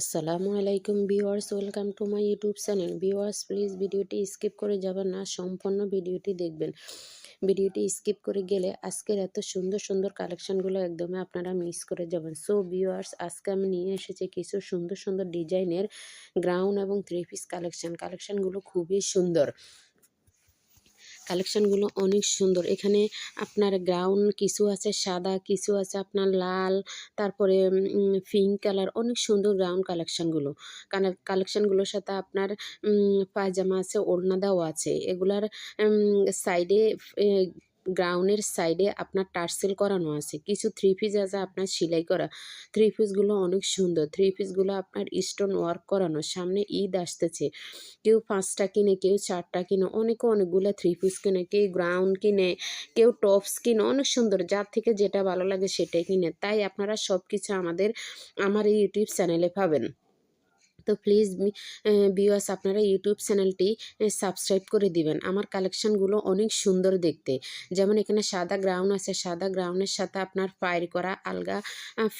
আসসালামু আলাইকুম viewers, welcome to my YouTube channel. Viewers, please ভিডিওটি স্কিপ করে যাবেন না, সম্পূর্ণ ভিডিওটি দেখবেন। ভিডিওটি স্কিপ করে গেলে আজকের এত সুন্দর সুন্দর কালেকশানগুলো একদমই আপনারা মিস করে যাবেন। সো ভিউয়ার্স, আজকে আমি নিয়ে এসেছি কিছু সুন্দর সুন্দর ডিজাইনের গ্রাউন্ড এবং থ্রি পিস কালেকশন। কালেকশনগুলো খুবই সুন্দর। কালেকশনগুলো অনেক সুন্দর। এখানে আপনার গ্রাউন কিছু আছে, সাদা কিছু আছে, আপনার লাল, তারপরে পিঙ্ক কালার অনেক সুন্দর গ্রাউন্ড কালেকশানগুলো কালেকশানগুলোর সাথে আপনার পায়জামা আছে, ওড়না দেওয়া আছে। এগুলার সাইডে গ্রাউন্ডের সাইডে আপনার টার্সেল করানো আছে। কিছু থ্রি পিস আছে, আপনার সেলাই করা। থ্রি পিসগুলো অনেক সুন্দর। থ্রি পিসগুলো আপনার স্টোন ওয়ার্ক করানো। সামনে ঈদ আসতেছে। কেউ পাঁচটা কিনে, কেউ চারটা কিনে, অনেকে অনেকগুলো থ্রি পিস কিনে, কেউ গ্রাউন্ড কিনে, কেউ টপস কিনে, অনেক সুন্দর। যার থেকে যেটা ভালো লাগে সেটাই কিনে। তাই আপনারা সব কিছু আমাদের, আমার এই ইউটিউব চ্যানেলে পাবেন। তো প্লিজ বিওয়াস আপনারা ইউটিউব চ্যানেলটি সাবস্ক্রাইব করে দিবেন। আমার কালেকশানগুলো অনেক সুন্দর দেখতে। যেমন এখানে সাদা গ্রাউন্ড আছে, সাদা গ্রাউন্ডের সাথে আপনার ফ্রাইড করা আলগা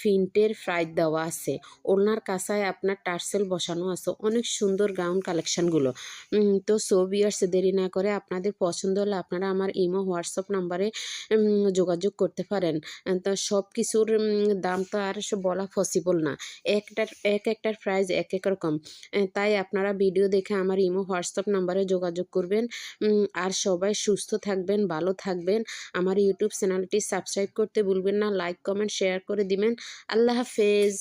ফিন্টের ফ্রাইড দেওয়া আছে। ওনার কাঁসায় আপনার টার্সেল বসানো আছে। অনেক সুন্দর গ্রাউন্ড কালেকশানগুলো তো সো বিয়ার্স দেরি না করে আপনাদের পছন্দ হলে আপনারা আমার ইমো, হোয়াটসঅ্যাপ নাম্বারে যোগাযোগ করতে পারেন। তো সব কিছুর দাম তো আর বলা পসিবল না। একটার এক একটার প্রাইস এক এক রকম তাই আপনারা ভিডিও দেখে আমার ইমো, হোয়াটসঅ্যাপ নাম্বারে যোগাযোগ করবেন। আর সবাই সুস্থ থাকবেন, ভালো থাকবেন। আমার ইউটিউব চ্যানেলটি সাবস্ক্রাইব করতে ভুলবেন না লাইক কমেন্ট শেয়ার করে দিবেন। আল্লাহ হাফেজ।